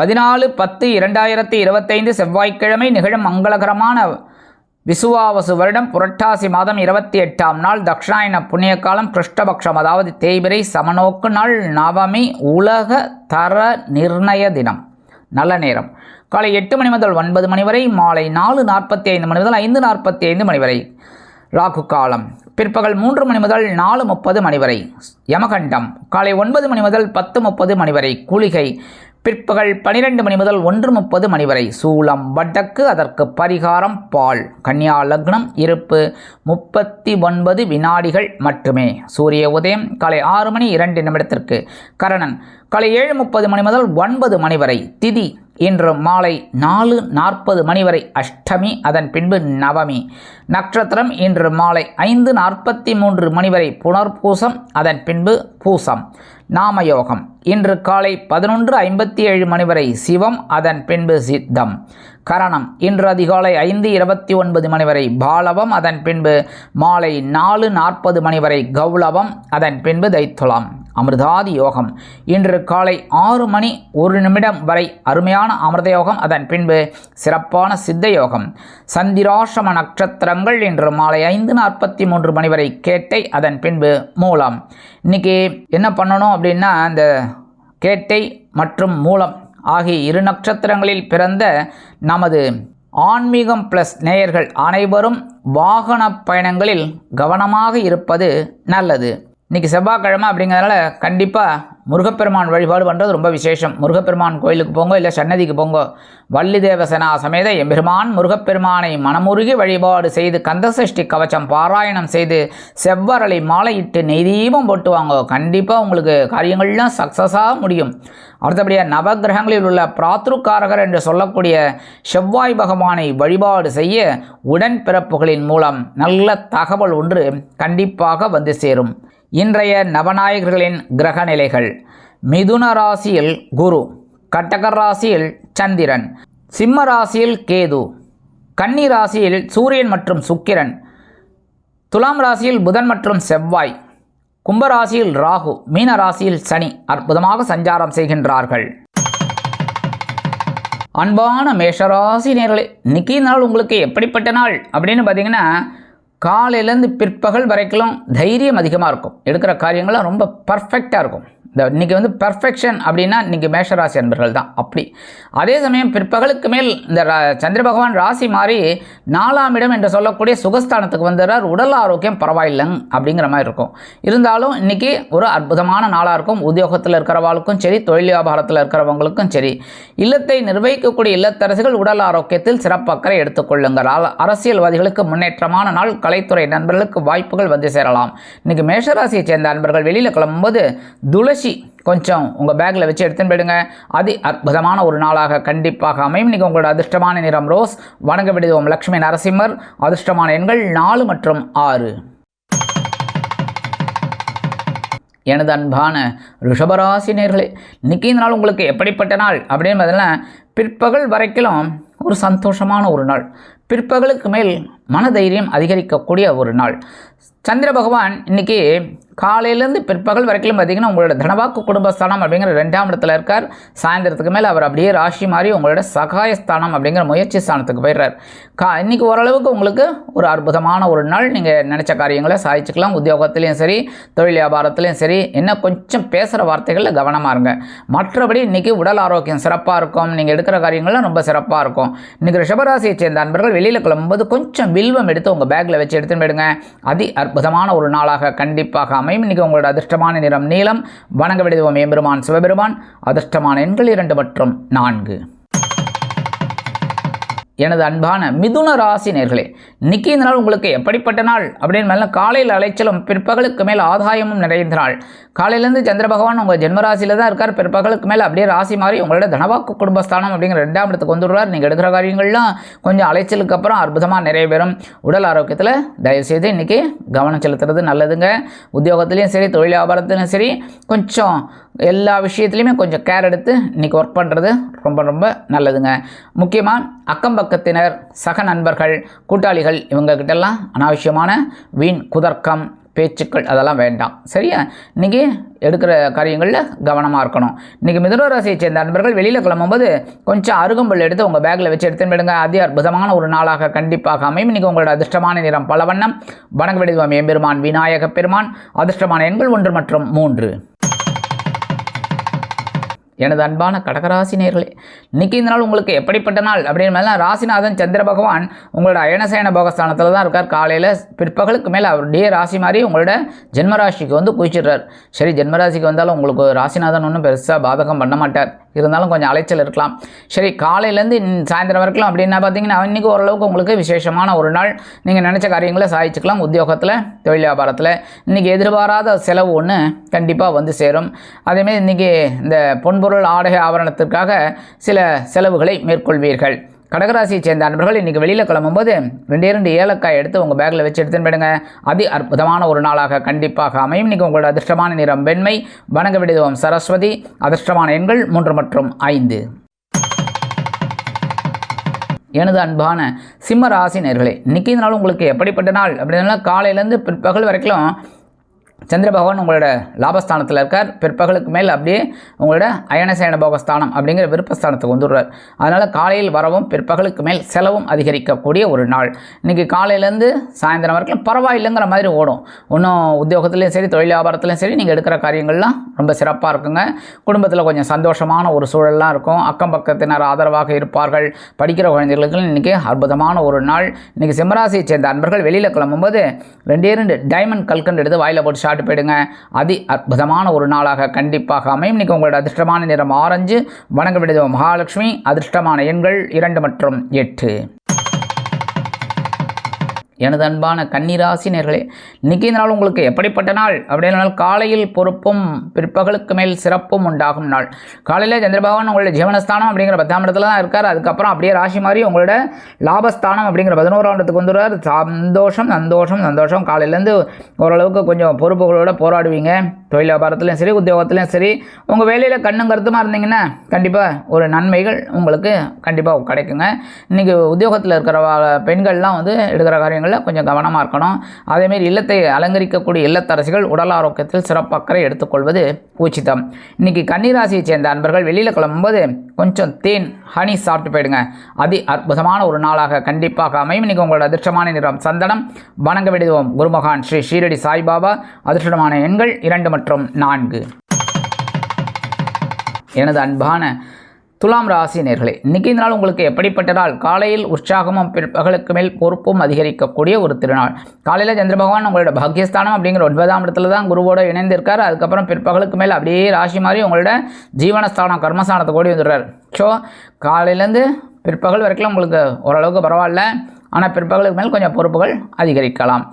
பதினாலு பத்து இரண்டாயிரத்தி இருபத்தைந்து செவ்வாய்க்கிழமை நிகழும் மங்களகரமான விசுவாவசு வருடம். புரட்டாசி மாதம் இருபத்தி எட்டாம் நாள். தக்ஷாயன புண்ணியகாலம் கிருஷ்ணபக்ஷம் அதாவது தேய்பிரை சமநோக்கு நாள் நவமி உலக தர நிர்ணய தினம். நல்ல நேரம். காலை எட்டு மணி முதல் ஒன்பது மணி வரை மாலை நாலு நாற்பத்தி ஐந்து மணி முதல் ஐந்து நாற்பத்தி ஐந்து மணி வரை. ராகு காலம். பிற்பகல் மூன்று மணி முதல் நாலு முப்பது மணி வரை. யமகண்டம். காலை ஒன்பது மணி முதல் பத்து முப்பது மணி வரை. குளிகை. பிற்பகல் பனிரெண்டு மணி முதல் ஒன்று முப்பது மணி வரை சூளம் வடக்கு அதற்கு பரிகாரம் பால். கன்னியா லக்னம் இருப்பு முப்பத்தி ஒன்பது வினாடிகள் மட்டுமே. சூரிய உதயம் காலை ஆறு மணி இரண்டு நிமிடத்திற்கு. கரணன் காலை ஏழு முப்பது மணி முதல் ஒன்பது மணி வரை. திதி இன்று மாலை நாலு நாற்பது மணி வரை அஷ்டமி அதன் பின்பு நவமி. நட்சத்திரம் இன்று மாலை ஐந்து நாற்பத்தி மூன்று மணி வரை புனர்பூசம் அதன் பின்பு பூசம். நாமயோகம். இன்று காலை பதினொன்று ஐம்பத்தி ஏழு மணி வரை சிவம் அதன் பின்பு சித்தம். கரணம் இன்று அதிகாலை ஐந்து இருபத்தி ஒன்பது மணி வரை பாலவம் அதன் பின்பு மாலை நாலு நாற்பது மணி வரை கௌளவம் அதன் பின்பு தைத்துலாம் அமிர்தாதி யோகம். இன்று காலை ஆறு மணி ஒரு நிமிடம் வரை அருமையான அமிர்த யோகம். அதன் பின்பு சிறப்பான சித்த யோகம். சந்திராசம நட்சத்திரங்கள் இன்று மாலை ஐந்து நாற்பத்தி மூன்று மணி வரை கேட்டை அதன் பின்பு மூலம். இன்னைக்கு என்ன பண்ணணும் அப்படின்னா இந்த கேட்டை மற்றும் மூலம் ஆகிய இரு நட்சத்திரங்களில் பிறந்த நமது ஆன்மீகம் ப்ளஸ் நேயர்கள் அனைவரும் வாகன பயணங்களில் கவனமாக இருப்பது நல்லது. இன்றைக்கி செவ்வாய்க்கிழமை அப்படிங்கிறதுனால கண்டிப்பாக முருகப்பெருமான் வழிபாடு பண்ணுறது ரொம்ப விசேஷம். முருகப்பெருமான் கோயிலுக்கு போங்க இல்லை சன்னதிக்கு போங்க வள்ளி தேவசனா சமேத எம்பெருமான் முருகப்பெருமானை மனமுருகி வழிபாடு செய்து கந்தசஷ்டி கவச்சம் பாராயணம் செய்து செவ்வரலை மாலையிட்டு நெய்தீபம் போட்டு வாங்க கண்டிப்பாக உங்களுக்கு காரியங்கள்லாம் சக்ஸஸாக முடியும். அடுத்தபடியாக நவகிரகங்களில் உள்ள பிராத்ருக்காரகர் என்று சொல்லக்கூடிய செவ்வாய் பகவானை வழிபாடு செய்ய உடன்பிறப்புகளின் மூலம் நல்ல தகவல் ஒன்று கண்டிப்பாக வந்து சேரும். இன்றைய நவநாயகர்களின் கிரக நிலைகள் மிதுன ராசியில் குரு கட்டகர் ராசியில் சந்திரன் சிம்ம ராசியில் கேது கன்னி ராசியில் சூரியன் மற்றும் சுக்கிரன் துலாம் ராசியில் புதன் மற்றும் செவ்வாய் கும்பராசியில் ராகு மீன ராசியில் சனி அற்புதமாக சஞ்சாரம் செய்கின்றார்கள். அன்பான மேஷராசி நேர்களே இன்னைக்கு நாள் உங்களுக்கு எப்படிப்பட்ட நாள்? அப்படின்னு பார்த்தீங்கன்னா காலையிலேருந்து பிற்பகல் வரைக்கும் தைரியம் அதிகமாக இருக்கும். எடுக்கிற காரியங்கள்லாம் ரொம்ப பர்ஃபெக்டாக இருக்கும். இந்த இன்றைக்கி வந்து பர்ஃபெக்ஷன் அப்படின்னா இன்றைக்கி மேஷராசி அன்பர்கள் தான். அப்படி. அதே சமயம் பிற்பகலுக்கு மேல் இந்த ரா- சந்திர பகவான் ராசி மாறி நாலாம் இடம் என்று சொல்லக்கூடிய சுகஸ்தானத்துக்கு வந்துடுறார். உடல் ஆரோக்கியம் பரவாயில்லைங்க அப்படிங்கிற மாதிரி இருக்கும். இருந்தாலும் இன்றைக்கி ஒரு அற்புதமான நாளாக இருக்கும். உத்தியோகத்தில் இருக்கிறவாளுக்கும் சரி தொழில் வியாபாரத்தில் இருக்கிறவங்களுக்கும் சரி. இல்லத்தை நிர்வகிக்கக்கூடிய இல்லத்தரசிகள் உடல் ஆரோக்கியத்தில் சிறப்பக்கறை எடுத்துக்கொள்ளுங்கள் அரசியல்வாதிகளுக்கு முன்னேற்றமான நாள். கலைத்துறை நண்பர்களுக்கு வாய்ப்புகள் வந்து சேரலாம். இன்றைக்கி மேஷராசியை சேர்ந்த அன்பர்கள் வெளியில் கிளம்பும்போது துளசி கொஞ்சம் உங்கள் பேக்கில் வச்சு எடுத்துன்னு போயிடுங்க. அது அற்புதமான ஒரு நாளாக கண்டிப்பாக அமையும். இன்றைக்கி உங்களோட அதிர்ஷ்டமான நிறம் ரோஸ் வணங்க விடுவோம் லக்ஷ்மி நரசிம்மர். அதிர்ஷ்டமான எண்கள் நாலு மற்றும் ஆறு. எனது அன்பான ரிஷபராசி நேர்களே இன்னைக்கு இந்த நாள் உங்களுக்கு எப்படிப்பட்ட நாள் அப்படின்னு பார்த்தீங்கன்னா பிற்பகல் வரைக்கும் ஒரு சந்தோஷமான ஒரு நாள். பிற்பகலுக்கு மேல் மனதைரியம் அதிகரிக்கக்கூடிய ஒரு நாள். சந்திர பகவான் இன்றைக்கி காலையிலேருந்து பிற்பகல் வரைக்கும் பார்த்திங்கன்னா உங்களோட தனவாக்கு குடும்பஸ்தானம் அப்படிங்கிற ரெண்டாம் இடத்துல இருக்கார். சாயந்தரத்துக்கு மேலே அவர் அப்படியே ராசி மாறி உங்களோட சகாயஸ்தானம் அப்படிங்கிற முயற்சி ஸ்தானத்துக்கு போயிடுறார். கா இன்னைக்கு ஓரளவுக்கு உங்களுக்கு ஒரு அற்புதமான ஒரு நாள். நீங்கள் நினச்ச காரியங்களை சாதிச்சுக்கலாம். உத்தியோகத்துலேயும் சரி தொழில் வியாபாரத்துலேயும் சரி என்ன கொஞ்சம் பேசுகிற வார்த்தைகளில் கவனமாக இருங்க. மற்றபடி இன்றைக்கி உடல் ஆரோக்கியம் சிறப்பாக இருக்கும். நீங்கள் எடுக்கிற காரியங்கள்லாம் ரொம்ப சிறப்பாக இருக்கும். இன்றைக்கி ரிஷபராசியை சேர்ந்த அன்பர்கள் வெளியில் கிளம்பும்போது கொஞ்சம் வில்வம் எடுத்து உங்கள் பேக்கில் வச்சு எடுத்துன்னு போயிடுங்க. அதி அற்புதமான ஒரு நாளாக கண்டிப்பாக அமையும். இன்றைக்கி உங்களோட அதிர்ஷ்டமான நிறம் நீளம் வணங்க விடுவோம் எம்பெருமான் சிவபெருமான். அதிர்ஷ்டமான எண்கள் இரண்டு மற்றும் நான்கு. எனது அன்பான மிதுன ராசி நேர்களே இன்னைக்கு இந்த நாள் உங்களுக்கு எப்படிப்பட்ட நாள்? அப்படின்னு மேலே காலையில் அலைச்சலும் பிற்பகலுக்கு மேல் ஆதாயமும் நிறைந்த நாள். காலையிலேருந்து சந்திர பகவான் உங்கள் ஜென்மராசியில் தான் இருக்கார். பிற்பகலுக்கு மேலே அப்படியே ராசி மாறி உங்களோட தனவாக்கு குடும்பஸ்தானம் அப்படிங்கிற ரெண்டாம் இடத்துக்கு வந்துடுறார். நீங்கள் எடுக்கிற காரியங்கள்லாம் கொஞ்சம் அலைச்சலுக்கு அப்புறம் அற்புதமாக நிறைவேறும். உடல் ஆரோக்கியத்தில் தயவுசெய்து இன்றைக்கி கவனம் செலுத்துறது நல்லதுங்க. உத்தியோகத்துலேயும் சரி தொழில் வியாபாரத்துலையும் சரி கொஞ்சம் எல்லா விஷயத்துலையுமே கொஞ்சம் கேர் எடுத்து இன்றைக்கி ஒர்க் பண்ணுறது ரொம்ப ரொம்ப நல்லதுங்க. முக்கியமாக அக்கம் பக்கத்தினர் சக நண்பர்கள் கூட்டாளிகள் இவங்கக்கிட்டெல்லாம் அனாவசியமான வீண் குதர்க்கம் பேச்சுக்கள் அதெல்லாம் வேண்டாம். சரியா? இன்றைக்கி எடுக்கிற காரியங்களில் கவனமாக இருக்கணும். இன்றைக்கி மிதுன ராசியை சேர்ந்த நண்பர்கள் வெளியில் கிளம்பும்போது கொஞ்சம் அருகம்புல் எடுத்து உங்கள் பேக்கில் வச்சு எடுத்துன்னு போயிடுங்க. அதி அற்புதமான ஒரு நாளாக கண்டிப்பாக அமையும். இன்றைக்கி உங்களோட அதிர்ஷ்டமான நிறம் பல வண்ணம் வணங்க விடுவோம் எம்பெருமான் விநாயக பெருமான். அதிர்ஷ்டமான எண்கள் ஒன்று மற்றும் மூன்று. எனது அன்பான கடகராசி நேர்களே இன்னைக்கு இந்த நாள் உங்களுக்கு எப்படிப்பட்ட நாள்? அப்படின்னு மேலே ராசிநாதன் சந்திர பகவான் உங்களோட அயனசயன போகஸ்தானத்தில் தான் இருக்கார். காலையில் பிற்பகலுக்கு மேலே அவர் டே ராசி மாதிரி உங்களோட ஜென்மராசிக்கு வந்து குவிச்சிடுறார். சரி ஜென்மராசிக்கு வந்தாலும் உங்களுக்கு ராசிநாதன் ஒன்றும் பெருசாக பாதகம் பண்ண மாட்டார். இருந்தாலும் கொஞ்சம் அலைச்சல் இருக்கலாம். சரி காலையிலேருந்து சாயந்தரம் வரைக்கும் அப்படின்னா பார்த்தீங்கன்னா இன்றைக்கி ஓரளவுக்கு உங்களுக்கு விசேஷமான ஒரு நாள். நீங்கள் நினச்ச காரியங்களை சாதிச்சுக்கலாம். உத்தியோகத்தில் தொழில் வியாபாரத்தில். இன்றைக்கி எதிர்பாராத செலவு ஒன்று கண்டிப்பாக வந்து சேரும். அதேமாரி இன்றைக்கி இந்த பொருள் ஆடை ஆவரணத்திற்காக சில செலவுகளை மேற்கொள்வீர்கள். கடகராசியை சேர்ந்த அன்பர்கள் இன்றைக்கி வெளியில் கிளம்பும்போது ரெண்டே ரெண்டு ஏலக்காய் எடுத்து உங்கள் பேக்கில் வச்சு எடுத்துன்னு போயிடுங்க. அதி அற்புதமான ஒரு நாளாக கண்டிப்பாக அமையும். இன்றைக்கி உங்களோட அதிர்ஷ்டமான நிறம் வெண்மை வணங்க விடுதவம் சரஸ்வதி அதிர்ஷ்டமான எண்கள் மூன்று மற்றும் ஐந்து. எனது அன்பான சிம்ம ராசி நேர்களே இன்றைக்கி இந்த நாள் உங்களுக்கு எப்படிப்பட்ட நாள்? அப்படின்னா காலையிலேருந்து பிற்பகல் வரைக்கும் சந்திர பகவான் உங்களோட லாபஸ்தானத்தில் இருக்கார். பிற்பகலுக்கு மேல் அப்படியே உங்களோட அயனசயன போகஸ்தானம் அப்படிங்கிற விருப்பஸ்தானத்துக்கு வந்துடுறார். அதனால் காலையில் வரவும் பிற்பகலுக்கு மேல் செலவும் அதிகரிக்கக்கூடிய ஒரு நாள். இன்றைக்கி காலையிலேருந்து சாயந்தரம் வரைக்கும் பரவாயில்லைங்கிற மாதிரி ஓடும். இன்னும் உத்தியோகத்துலேயும் சரி தொழில் வியாபாரத்துலையும் சரி நீங்கள் எடுக்கிற காரியங்கள்லாம் ரொம்ப சிறப்பாக இருக்குங்க. குடும்பத்தில் கொஞ்சம் சந்தோஷமான ஒரு சூழல்லாம் இருக்கும். அக்கம் பக்கத்தினர் ஆதரவாக இருப்பார்கள். படிக்கிற குழந்தைகளுக்கு இன்றைக்கி அற்புதமான ஒரு நாள். இன்றைக்கி சிம்மராசியை சேர்ந்த அன்பர்கள் வெளியில் கிளம்பும்போது ரெண்டே ரெண்டு டைமண்ட் கல்கண்டு எடுத்து வாயில் போட்டு ஷார்ட் போயிடுங்க. அதி அற்புதமான ஒரு நாளாக கண்டிப்பாக அமையும். இன்றைக்கி உங்களோட அதிர்ஷ்டமான நிறம் ஆரஞ்சு. வணங்க விடுதோம் மகாலட்சுமி. அதிர்ஷ்டமான எண்கள் இரண்டு மற்றும் எட்டு. எனது அன்பான கன்னிராசி நேர்களே இன்றைக்கி இந்த நாள் உங்களுக்கு எப்படிப்பட்ட நாள்? அப்படின்னால் காலையில் பொறுப்பும் பிற்பகலுக்கு மேல் சிறப்பும் உண்டாகும் நாள். காலையில் சந்திரபகவான் உங்களுடைய ஜீவனஸ்தானம் அப்படிங்கிற பத்தாம் இடத்துல தான் இருக்கார். அதுக்கப்புறம் அப்படியே ராசி மாதிரி உங்களோட லாபஸ்தானம் அப்படிங்கிற பதினோராம் இடத்துக்கு வந்துடுவார். சந்தோஷம் சந்தோஷம் சந்தோஷம். காலையிலேருந்து ஓரளவுக்கு கொஞ்சம் பொறுப்புகளோடு போராடுவீங்க. தொழில் வியாபாரத்துலையும் சரி உத்தியோகத்துலையும் சரி. உங்கள் வேலையில் கண்ணும் கருத்துமாக இருந்தீங்கன்னா கண்டிப்பாக ஒரு நன்மைகள் உங்களுக்கு கண்டிப்பாக கிடைக்குங்க. இன்றைக்கி உத்தியோகத்தில் இருக்கிற பெண்கள்லாம் வந்து எடுக்கிற காரியங்கள் விஷயங்களில் கொஞ்சம் கவனமாக இருக்கணும். அதேமாரி இல்லத்தை அலங்கரிக்கக்கூடிய இல்லத்தரசிகள் உடல் ஆரோக்கியத்தில் சிறப்பக்கறை எடுத்துக்கொள்வது உச்சிதம். இன்றைக்கி கன்னிராசியை சேர்ந்த அன்பர்கள் வெளியில் கிளம்பும்போது கொஞ்சம் தேன் ஹனி சாப்பிட்டு போயிடுங்க. அதி அற்புதமான ஒரு நாளாக கண்டிப்பாக அமையும். இன்றைக்கி உங்களோட அதிர்ஷ்டமான நிறம் சந்தனம். வணங்க விடுவோம். குருமகான் ஸ்ரீ ஷீரடி சாய்பாபா அதிர்ஷ்டமான எண்கள் இரண்டு மற்றும் நான்கு. எனது அன்பான துலாம் ராசி நேர்களே இன்றைக்கி இந்த நாள் உங்களுக்கு எப்படிப்பட்டதால்? காலையில் உற்சாகமும் பிற்பகலுக்கு மேல் பொறுப்பும் அதிகரிக்கக்கூடிய ஒரு திருநாள். காலையில் சந்திர பகவான் உங்களோட பாக்கியஸ்தானம் அப்படிங்கிற ஒன்பதாம் இடத்துல தான் குருவோட இணைந்திருக்கார். அதுக்கப்புறம் பிற்பகலுக்கு மேல் அப்படியே ராசி மாதிரி உங்களோட ஜீவனஸ்தானம் கர்மஸ்தானத்தை கூடி வந்துடுறார். ஸோ காலையிலேருந்து பிற்பகல் வரைக்கும் உங்களுக்கு ஓரளவுக்கு பரவாயில்ல. ஆனால் பிற்பகலுக்கு மேல் கொஞ்சம் பொறுப்புகள் அதிகரிக்கலாம்.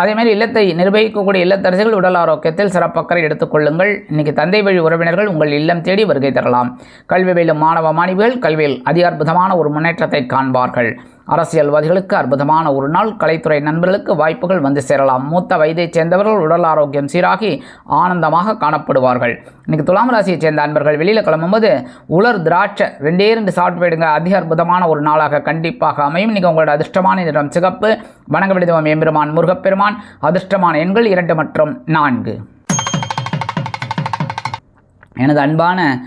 அதேமாதிரி இல்லத்தை நிர்வகிக்கக்கூடிய இல்லத்தரசிகள் உடல் ஆரோக்கியத்தில் சிறப்பக்கறை எடுத்துக்கொள்ளுங்கள். இன்றைக்கி தந்தை வழி உறவினர்கள் உங்கள் இல்லம் தேடி வருகை தரலாம். கல்வி பயிலும் மாணவ மாணவிகள் கல்வியில் அதி அற்புதமான ஒரு முன்னேற்றத்தை காண்பார்கள். அரசியல்வாதிகளுக்கு அற்புதமான ஒரு நாள் கலைத்துறை நண்பர்களுக்கு வாய்ப்புகள் வந்து சேரலாம். மூத்த வயதைச் சேர்ந்தவர்கள் உடல் ஆரோக்கியம் சீராகி ஆனந்தமாக காணப்படுவார்கள். இன்னைக்கு துலாம் ராசியைச் சேர்ந்த அன்பர்கள் வெளியில் கிளம்பும்போது உலர் திராட்சை ரெண்டே ரெண்டு சாப்பிட்டு போயிடுங்க. அதி அற்புதமான ஒரு நாளாக கண்டிப்பாக அமையும். இன்னைக்கு உங்களோட அதிர்ஷ்டமான நிறம் சிகப்பு. வணங்க விடுதவம் எம்பெருமான் முருகப்பெருமான். அதிர்ஷ்டமான எண்கள் இரண்டு மற்றும் நான்கு. எனது அன்பான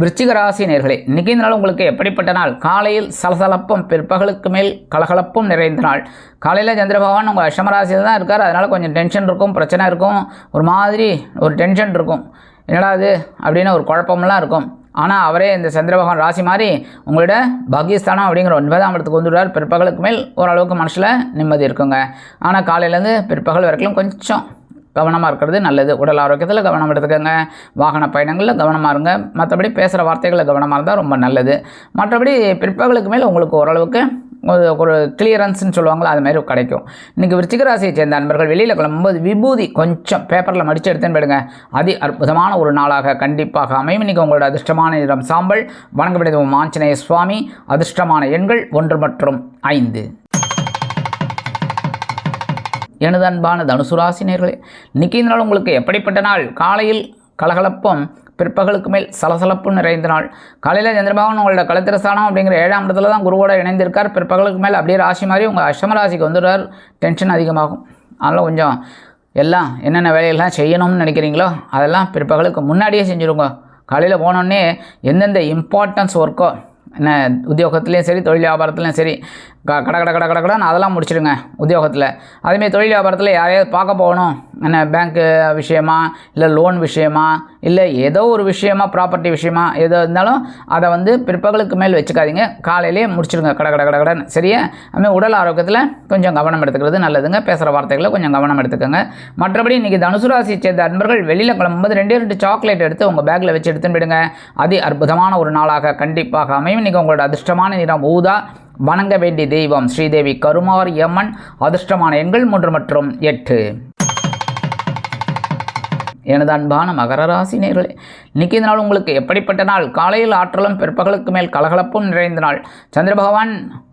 விருச்சிக ராசி நேர்களே இன்றைக்கி நாள் உங்களுக்கு எப்படிப்பட்ட நாள்? காலையில் சலசலப்பும் பிற்பகலுக்கு மேல் கலகலப்பும் நிறைந்த நாள். காலையில் சந்திரபகவான் உங்கள் அஷ்டமராசியில் தான் இருக்கார். அதனால் கொஞ்சம் டென்ஷன் இருக்கும் பிரச்சனை இருக்கும். ஒரு மாதிரி ஒரு டென்ஷன் இருக்கும். என்னடா இது? அப்படின்னு ஒரு குழப்பம்லாம் இருக்கும். ஆனால் அவரே இந்த சந்திர பகவான் ராசி மாதிரி உங்களோட பாகிஸ்தானம் அப்படிங்கிற ஒன்பதாம் இடத்துக்கு வந்துடுவார். பிற்பகலுக்கு மேல் ஓரளவுக்கு மனசில் நிம்மதி இருக்குங்க. ஆனால் காலையிலேருந்து பிற்பகல் வரைக்கும் கொஞ்சம் கவனமாக இருக்கிறது நல்லது. உடல் ஆரோக்கியத்தில் கவனம் எடுத்துக்கோங்க. வாகன பயணங்களில் கவனமாக இருங்க. மற்றபடி பேசுகிற வார்த்தைகளில் கவனமாக இருந்தால் ரொம்ப நல்லது. மற்றபடி பிற்பகலுக்கு மேல் உங்களுக்கு ஓரளவுக்கு ஒரு ஒரு கிளியரன்ஸ்னு சொல்லுவாங்களோ அது மாதிரி கிடைக்கும். இன்றைக்கி விருச்சிக ராசியை சேர்ந்த அன்பர்கள் வெளியில் கிளம்பும்போது விபூதி கொஞ்சம் பேப்பரில் மடித்து எடுத்துன்னு போயிடுங்க. அதி அற்புதமான ஒரு நாளாக கண்டிப்பாக அமையும். இன்றைக்கி உங்களோட அதிர்ஷ்டமான நிறம் சாம்பல் வணங்கப்படுது ஆஞ்சநேய சுவாமி. அதிர்ஷ்டமான எண்கள் ஒன்று மற்றும் ஐந்து. எனது அன்பான தனுசுராசினியர்களே இன்றைக்கி இந்த நாள் உங்களுக்கு எப்படிப்பட்ட நாள்? காலையில் கலகலப்பும் பிற்பகலுக்கு மேல் சலசலப்பு நிறைந்த நாள். காலையில் சந்திரபாபன் உங்களோட கலத்திரஸ்தானம் அப்படிங்கிற ஏழாம் இடத்துல தான் குருவோட இணைந்திருக்கார். பிற்பகலுக்கு மேல் அப்படியே ராசி மாதிரி உங்கள் அஷ்டம ராசிக்கு வந்துடுறார். டென்ஷன் அதிகமாகும். அதனால் கொஞ்சம் எல்லாம் என்னென்ன வேலையெல்லாம் செய்யணும்னு நினைக்கிறீங்களோ அதெல்லாம் பிற்பகலுக்கு முன்னாடியே செஞ்சுருங்க. காலையில் போனோடனே எந்தெந்த இம்பார்ட்டன்ஸ் ஒர்க்கோ என்ன உத்தியோகத்துலேயும் சரி தொழில் வியாபாரத்துலேயும் சரி க கட கட கட கட கடன் அதெல்லாம் முடிச்சிடுங்க உத்தியோகத்தில். அதேமாரி தொழில் வியாபாரத்தில் யாரையாவது பார்க்க போகணும். என்ன பேங்க்கு விஷயமா இல்லை லோன் விஷயமா இல்லை ஏதோ ஒரு விஷயமா ப்ராப்பர்ட்டி விஷயமா ஏதோ இருந்தாலும் அதை வந்து பிற்பகலுக்கு மேல் வச்சுக்காதீங்க. காலையிலேயே முடிச்சிடுங்க. கட கட கட கடன். சரியா? அதுமாதிரி உடல் ஆரோக்கியத்தில் கொஞ்சம் கவனம் எடுத்துக்கிறது நல்லதுங்க. பேசுகிற வார்த்தைகளை கொஞ்சம் கவனம் எடுத்துக்கோங்க. மற்றபடி இன்றைக்கி தனுசு சேர்ந்த அன்பர்கள் வெளியில் கிளம்பும்போது ரெண்டே ரெண்டு சாக்லேட் எடுத்து உங்கள் பேக்கில் வச்சு எடுத்துன்னு போயிடுங்க. அதி அற்புதமான ஒரு நாளாக கண்டிப்பாக அமையும். இன்றைக்கி உங்களோட அதிர்ஷ்டமான நிறம் ஊதா வணங்க வேண்டிய தெய்வம் ஸ்ரீதேவி கருமாரி அம்மன் அதிர்ஷ்டமான எண்கள் மூன்று மற்றும் எட்டு. எனது அன்பான மகர ராசி நேர்களே இன்னைக்கு இந்த நாள் உங்களுக்கு எப்படிப்பட்ட நாள்? காலையில் ஆற்றலும் பிற்பகலுக்கு மேல் கலகலப்பும் நிறைந்த நாள். சந்திர பகவான்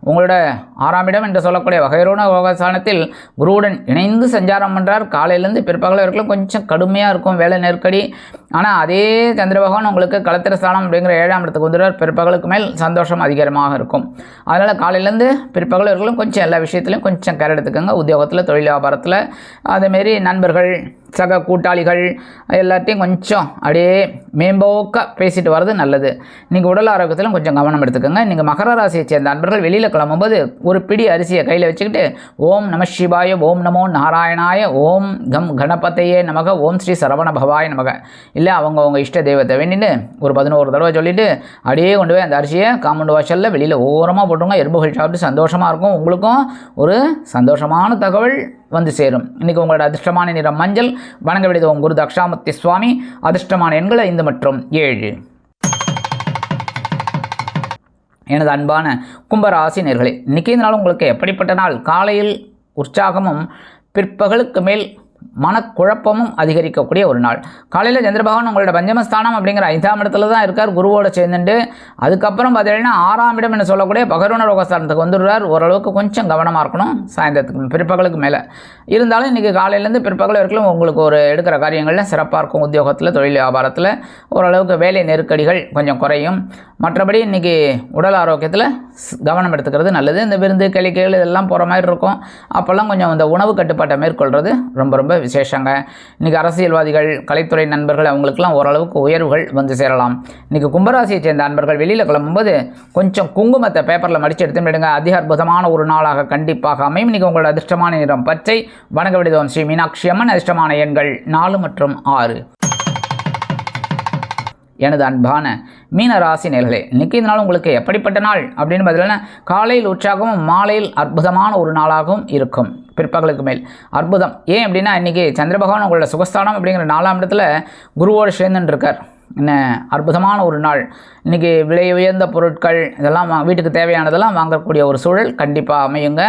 உங்களோட ஆறாம் இடம் என்று சொல்லக்கூடிய வகைரோன யோகஸ்தானத்தில் குருவுடன் இணைந்து சஞ்சாரம் பண்ணுறார் காலையிலேருந்து பிற்பகல் வரைக்கும் கொஞ்சம் கடுமையாக இருக்கும் வேலை நெருக்கடி. ஆனால் அதே சந்திர பகவான் உங்களுக்கு களத்திர ஸ்தானம் அப்படிங்கிற ஏழாம் இடத்துக்கு வந்துடுவார். பிற்பகலுக்கு மேல் சந்தோஷம் அதிகரமாக இருக்கும். அதனால் காலையிலேருந்து பிற்பகல் வரைக்கும் கொஞ்சம் எல்லா விஷயத்துலையும் கொஞ்சம் கேர் எடுத்துக்கோங்க. உத்தியோகத்தில் தொழில் வியாபாரத்தில் அதேமாரி நண்பர்கள் சக கூட்டாளிகள் எல்லாத்தையும் கொஞ்சம் அப்படியே மேம்போக்காக பேசிட்டு வர்றது நல்லது. நீங்கள் உடல் ஆரோக்கியத்திலும் கொஞ்சம் கவனம் எடுத்துக்கோங்க. நீங்கள் மகர ராசியை சேர்ந்த நண்பர்கள் வெளியில் கிளம்பும்போது ஒரு பிடி அரிசியை கையில் வச்சுக்கிட்டு ஓம் நம சிவாய ஓம் நமோ நாராயணாய ஓம் கம் கணபதையே நமக ஓம் ஸ்ரீ சரவண பவாய நமக. இல்லை அவங்க அவங்க இஷ்ட தெய்வத்தை வேண்டிட்டு ஒரு பதினோரு தடவை சொல்லிவிட்டு அப்படியே கொண்டு போய் அந்த அரிசியை காம்பவுண்ட் வாசலில் வெளியில் ஓரமாக போட்டுருங்க. எறும்புகள் சாப்பிட்டு சந்தோஷமாக இருக்கும். உங்களுக்கும் ஒரு சந்தோஷமான தகவல். வந்து சேரும். இன்றைக்கி உங்களோட அதிர்ஷ்டமான நிறம் மஞ்சள் வணங்க விடுதோம் குரு தக்ஷாமூர்த்தி சுவாமி. அதிர்ஷ்டமான எண்கள் ஐந்து மற்றும் ஏழு. எனது அன்பான கும்பராசி நேர்களே இன்றைக்கி இந்த நாள் உங்களுக்கு எப்படிப்பட்ட நாள்? காலையில் உற்சாகமும் பிற்பகலுக்கு மேல் மனக்குழப்பமும் அதிகரிக்கக்கூடிய ஒரு நாள். காலையில் சந்திரபகவான் உங்களோட பஞ்சமஸ்தானம் அப்படிங்கிற ஐந்தாம் இடத்துல தான் இருக்கார். குருவோட சேர்ந்துட்டு அதுக்கப்புறம் பார்த்தீங்கன்னா ஆறாம் இடம் என்று சொல்லக்கூடிய பகருண ரோகஸ்தானத்துக்கு வந்துடுறார். ஓரளவுக்கு கொஞ்சம் கவனமாக இருக்கணும். சாயந்தரத்துக்கு பிற்பகலுக்கு மேலே. இருந்தாலும் இன்றைக்கி காலையிலேருந்து பிற்பகல் வரைக்கும் உங்களுக்கு ஒரு எடுக்கிற காரியங்களில் சிறப்பாக இருக்கும். உத்தியோகத்தில் தொழில் வியாபாரத்தில். ஓரளவுக்கு வேலை நெருக்கடிகள் கொஞ்சம் குறையும். மற்றபடி இன்றைக்கி உடல் ஆரோக்கியத்தில் கவனம் எடுத்துக்கிறது நல்லது. இந்த விருந்து கிளிக்கைகள் இதெல்லாம் போகிற மாதிரி இருக்கும். அப்போல்லாம் கொஞ்சம் இந்த உணவு கட்டுப்பாட்டை மேற்கொள்கிறது ரொம்ப ரொம்ப விசேஷங்க. இன்றைக்கி அரசியல்வாதிகள் கலைத்துறை நண்பர்கள் அவங்களுக்கெல்லாம் ஓரளவுக்கு உயர்வுகள் வந்து சேரலாம். இன்றைக்கி கும்பராசியை சேர்ந்த நண்பர்கள் வெளியில் கிளம்பும்போது கொஞ்சம் குங்குமத்தை பேப்பரில் மடித்து எடுத்து விடுங்க அதி அற்புதமான ஒரு நாளாக கண்டிப்பாக அமையும். இன்றைக்கி உங்களோட அதிர்ஷ்டமான நிறம் பச்சை. வணங்க விடுதோம் ஸ்ரீ மீனாட்சி அம்மன். அதிர்ஷ்டமான எண்கள் நாலு மற்றும் ஆறு. எனது அன்பான மீன ராசி நேர்களே இன்றைக்கி இந்த நாள் உங்களுக்கு எப்படிப்பட்ட நாள்? அப்படின்னு பார்த்தீங்கன்னா காலையில் உற்சாகமும் மாலையில் அற்புதமான ஒரு நாளாகவும் இருக்கும். பிற்பகலுக்கு மேல். அற்புதம். ஏன் அப்படின்னா இன்றைக்கி சந்திர பகவான் உங்களோட சுகஸ்தானம் அப்படிங்கிற நாலாம் இடத்துல குருவோடு சேர்ந்துன்னு இருக்கார் என்ன அற்புதமான ஒரு நாள். இன்றைக்கி விலை உயர்ந்த பொருட்கள் இதெல்லாம் வீட்டுக்கு தேவையானதெல்லாம் வாங்கக்கூடிய ஒரு சூழல் கண்டிப்பாக அமையுங்க.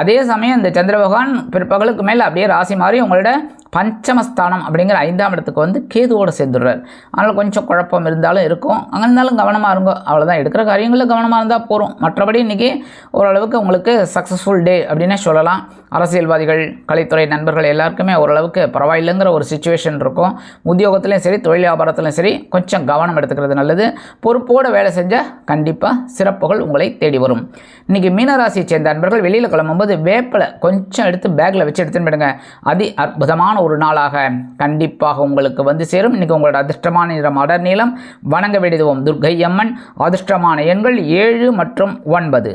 அதே சமயம் இந்த சந்திர பகவான் பிற்பகலுக்கு மேல் அப்படியே ராசி மாறி உங்களோட பஞ்சமஸ்தானம் அப்படிங்கிற ஐந்தாம் இடத்துக்கு வந்து கேதுவோடு சேர்ந்துடுறார். அதனால் கொஞ்சம் குழப்பம் இருந்தாலும் இருக்கும். அங்கே இருந்தாலும் கவனமாக இருங்க. அவ்வளோதான் எடுக்கிற காரியங்களில் கவனமாக இருந்தால் போகிறோம் மற்றபடி இன்றைக்கி ஓரளவுக்கு உங்களுக்கு சக்ஸஸ்ஃபுல் டே அப்படின்னே சொல்லலாம். அரசியல்வாதிகள் கலைத்துறை நண்பர்கள் எல்லாருக்குமே ஓரளவுக்கு பரவாயில்லைங்கிற ஒரு சுச்சுவேஷன் இருக்கும். உத்தியோகத்துலையும் சரி தொழில் வியாபாரத்துலையும் சரி கொஞ்சம் கவனம் எடுத்துக்கிறது நல்லது. பொறுப்போடு வேலை செஞ்சால் கண்டிப்பாக சிறப்புகள் உங்களை தேடி வரும். இன்றைக்கி மீனராசியை சேர்ந்த நண்பர்கள் வெளியில் கிளம்பும்போது வேப்பலை கொஞ்சம் எடுத்து பேக்கில் வச்சு எடுத்துன்னு போயிடுங்க. அதி அற்புதமான ஒரு நாளாக கண்டிப்பாக உங்களுக்கு வந்து சேரும். இன்றைக்கி உங்களோட அதிர்ஷ்டமான நிறம் அடர் நீளம். வணங்க வேண்டியதுவோம் துர்க்கை அம்மன் அதிர்ஷ்டமான எண்கள் ஏழு மற்றும் ஒன்பது.